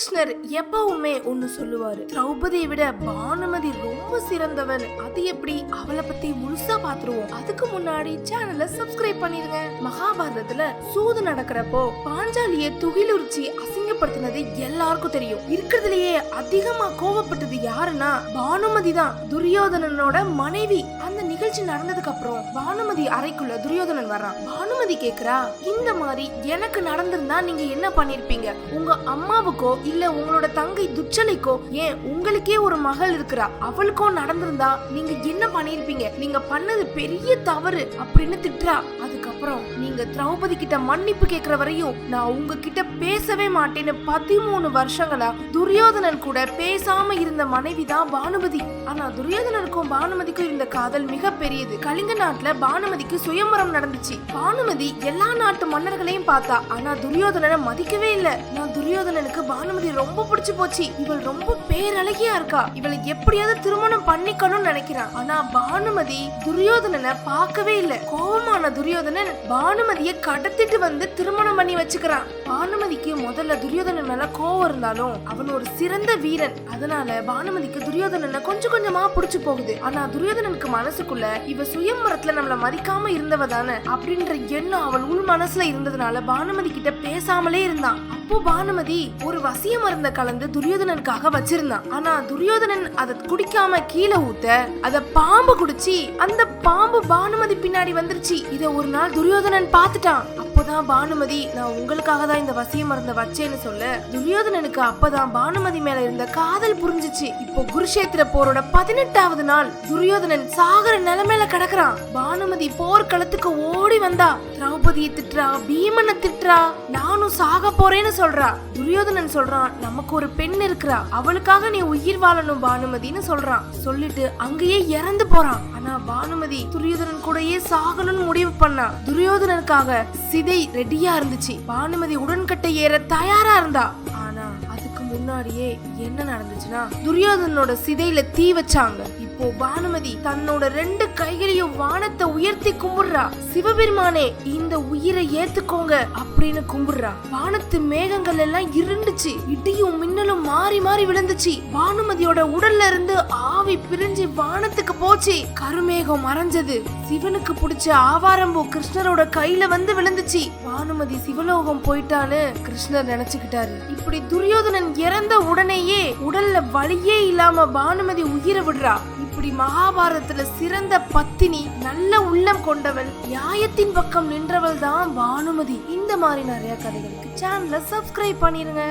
கிருஷ்ணர் எப்பவுமே ஒன்னு சொல்லுவாரு. திரௌபதியை விட பானுமதி ரொம்ப சிறந்தவன். அது எப்படி? அவளை பத்தி முழுசா பாத்துருவோம். அதுக்கு முன்னாடி சேனலை சப்ஸ்கிரைப் பண்ணிருங்க. மகாபாரதத்துல சூது நடக்கிறப்போ பாஞ்சாலிய துகிலுரிச்சி அசிங்கப்படுத்தினது எல்லாருக்கும் தெரியும். இருக்கிறதுலயே அதிகமா கோவப்பட்டது யாருன்னா பானுமதி தான். துரியோதனனோட மனைவி. அந்த நிகழ்ச்சி நடந்ததுக்கு அப்புறம் பானுமதி அறைக்குள்ள துரியோதனன் வர்றான். பானுமதி கேக்குறா இந்த மாதிரி எனக்கு நடந்திருந்தா நீங்க என்ன பண்ணிருப்பீங்க? உங்க அம்மாவுக்கோ இல்ல உங்களோட தங்கை துச்சலைக்கோ ஏன் உங்களுக்கே ஒரு மகள் இருக்கிறா? அவளுக்கோ நடந்திருந்தா நீங்க என்ன பண்ணிருப்பீங்க? நீங்க பண்ணது பெரிய தவறு அப்படின்னு திட்டுறா. அதுக்கப்புறம் நீங்க திரௌபதி கிட்ட மன்னிப்பு கேக்குற வரையும் நான் உங்ககிட்ட பேசவே மாட்டேன்னு பதிமூணு வருஷங்களா துரியோதனன் கூட பேசாம இருந்த மனைவி தான் பானுமதி. ஆனா துரியோதனனுக்கும் பானுமதிக்கும் இருந்த காதல் மிக பெரியது கலிங்க நாட்டுல பானுமதிக்கு சுயம்பரம் நடந்துச்சு. பானுமதி எல்லா நாட்டு மன்னர்களையும் பார்த்தா ஆனா துரியோதனனை மதிக்கவே இல்ல. நான் துரியோதனனுக்கு பானுமதி ரொம்ப பிடிச்சு போச்சு. இவள் ரொம்ப பேரழகியா இருக்கா. இவளை எப்படியாவது திருமணம் பண்ணிக்கணும்னு நினைக்கிறான் ஆனா பானுமதி துரியோதனனை பார்க்கவே இல்ல. கோபமான துரியோதனன் பானுமதியை கடத்திட்டு வந்து திருமணம் பண்ணி வச்சுக்கிறான் பானுமதிக்கு முதல்ல துரியோதனன் மேல கோவம் இருந்தாலும் அவன் ஒரு சிறந்த வீரன். அதனால பானுமதிக்கு துரியோதனனை கொஞ்சம் கொஞ்சமா புடிச்சு போகுது. ஆனா துரியோதனனுக்கு மனசுக்குள்ள இவ சுயம்பரத்துல நம்மள மதிக்காம இருந்தவ தானே அப்படின்ற எண்ணம் அவள் உள் மனசுல இருந்ததுனால பானுமதி கிட்ட பேசாமலே இருந்தான். அப்போ பானுமதி ஒரு வசிய மருந்த கலந்து துரியோதனனுக்காக வச்சிருந்தான். ஆனா துரியோதனன் அதை குடிக்காம கீழே ஊத்த அத பாம்பு குடிச்சு அந்த பாம்பு பானுமதி பின்னாடி வந்துருச்சு. இத ஒரு நாள் துரியோதனன் பார்த்துட்டான். அப்போதான் பானுமதி நான் உங்களுக்காக தான் இந்த வசிய மருந்த வச்சேன்னு சொல்ல. துரியோதனனுக்கு அப்பதான் பானுமதி மேல இருந்த காதல் புரிஞ்சுச்சு. இப்போ குருஷேத்திர போரோட பதினெட்டாவது நாள். துரியோதனன் சாகர நிலைமையில கிடக்குறான். பானுமதி போர்க்களத்துக்கு ஓடி வந்தா திரௌபதியை திட்டுறா பீமனை திட்டுறா நானும் சாக போறேன்னு சொல்றா. துரியோதனன் சொல்றான் நமக்கு ஒரு பெண் இருக்கிறா. அவளுக்காக நீ உயிர் வாழணும் பானுமதின்னு சொல்றான். சொல்லிட்டு அங்கேயே இறந்து போறான். ஆனா பானுமதி துரியோதனன் கூடயே சாகணும்னு முடிவு பண்ணா. துரியோதனனுக்காக சிதை ரெடியா இருந்துச்சு. பானுமதி உடன்கட்டை ஏற தயாரா இருந்தா. முன்னாடியே என்ன நடந்துச்சுன்னா துரியோதனோட சிதையில தீ வச்சாங்க. இப்போ பானுமதி தன்னோட ரெண்டு கைகளையும் வானத்தை உயர்த்தி கும்பிடுறா. சிவபெருமானே இந்த உயிரை ஏத்துக்கோங்க அப்படின்னு கும்பிடுறா. வானத்து மேகங்கள் எல்லாம் இருண்டுச்சு. இடியும் மின்னலும் மாறி மாறி விழுந்துச்சு. பானுமதியோட உடல்ல இருந்து ஆவி பிரிஞ்சு வானத்துக்கு போச்சு. கருமேகம் மறைஞ்சது. சிவனுக்கு பிடிச்ச ஆவாரம்பூ கிருஷ்ணரோட கையில வந்து விழுந்துச்சு. பானுமதி சிவலோகம் போயிட்டான்னு கிருஷ்ணர் நினைச்சுக்கிட்டாரு. இப்படி துரியோதனன் இறந்த உடனேயே உடல்ல வழியே இல்லாம பானுமதி உயிரை விடுறா. இப்படி மகாபாரதத்துல சிறந்த பத்தினி நல்ல உள்ளம் கொண்டவள் நியாயத்தின் பக்கம் நின்றவள் தான் பானுமதி. இந்த மாதிரி நிறைய கதைகளுக்கு சேனலை சப்ஸ்கிரைப் பண்ணிருங்க.